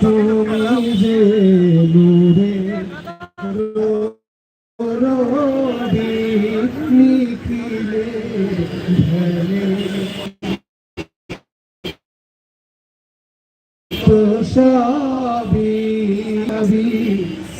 তুমি যে রবি নিখিলে ধরে তো সবই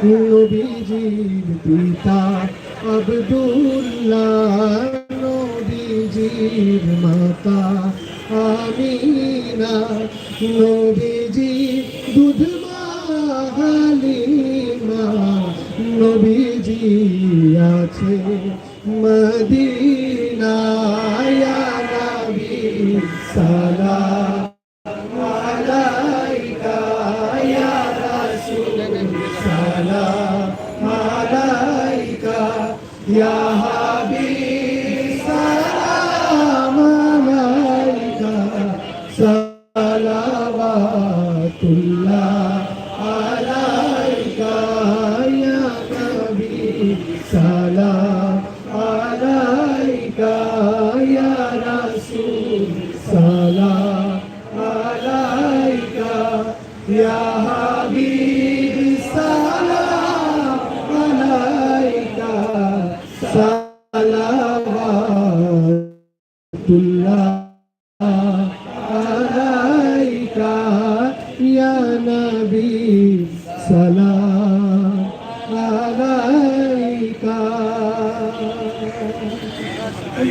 নবীজির পিতা আব্দুল্লাহ নবীজির মাতা আমিনা নবীজি দুধ হালিমা নবীজি মদিনায় নবী সালাম আলাইকা ইয়া রাসূল সালাম আলাইকা ইয়া হাবিব সালাম আলাইকা সালাওয়াতুল্লাহ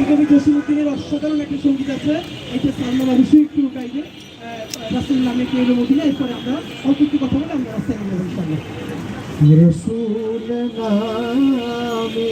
কবি জসিমুদ্দিনের অসাধারণ একটি সংগীত আছে এটা সালমান অবশ্যই একটু গাইবে রাসুল নামে কেউ এলো মদিনা এরপরে আমরা অল্প একটু কথা বলে আমরা রাস্তায় নেব ইনশাল্লাহ রসুল নামে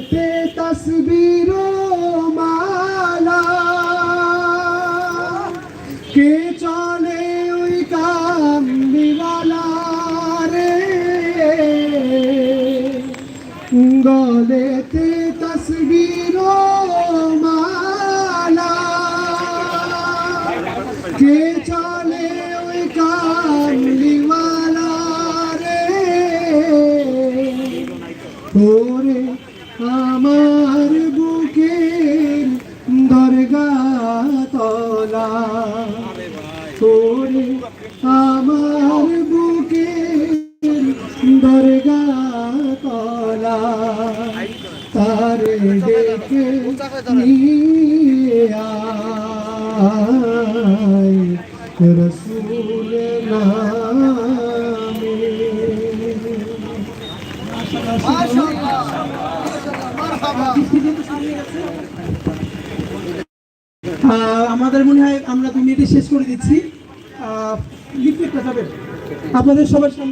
গলেতে তসবির মালা। কে চলে ওই কামলিওয়ালা রে? গলেতে তসবির মালা। কে চলে ওই কামলিওয়ালা রে? ওরে তলা ওরে আমার বুকের দরগা তলা তারে দেখে নিয়ে আয় রসুল নামে। আমাদের মনে হয় আমরা দুই মিনিটে শেষ করে দিচ্ছি। আপনাদের সবার সামনে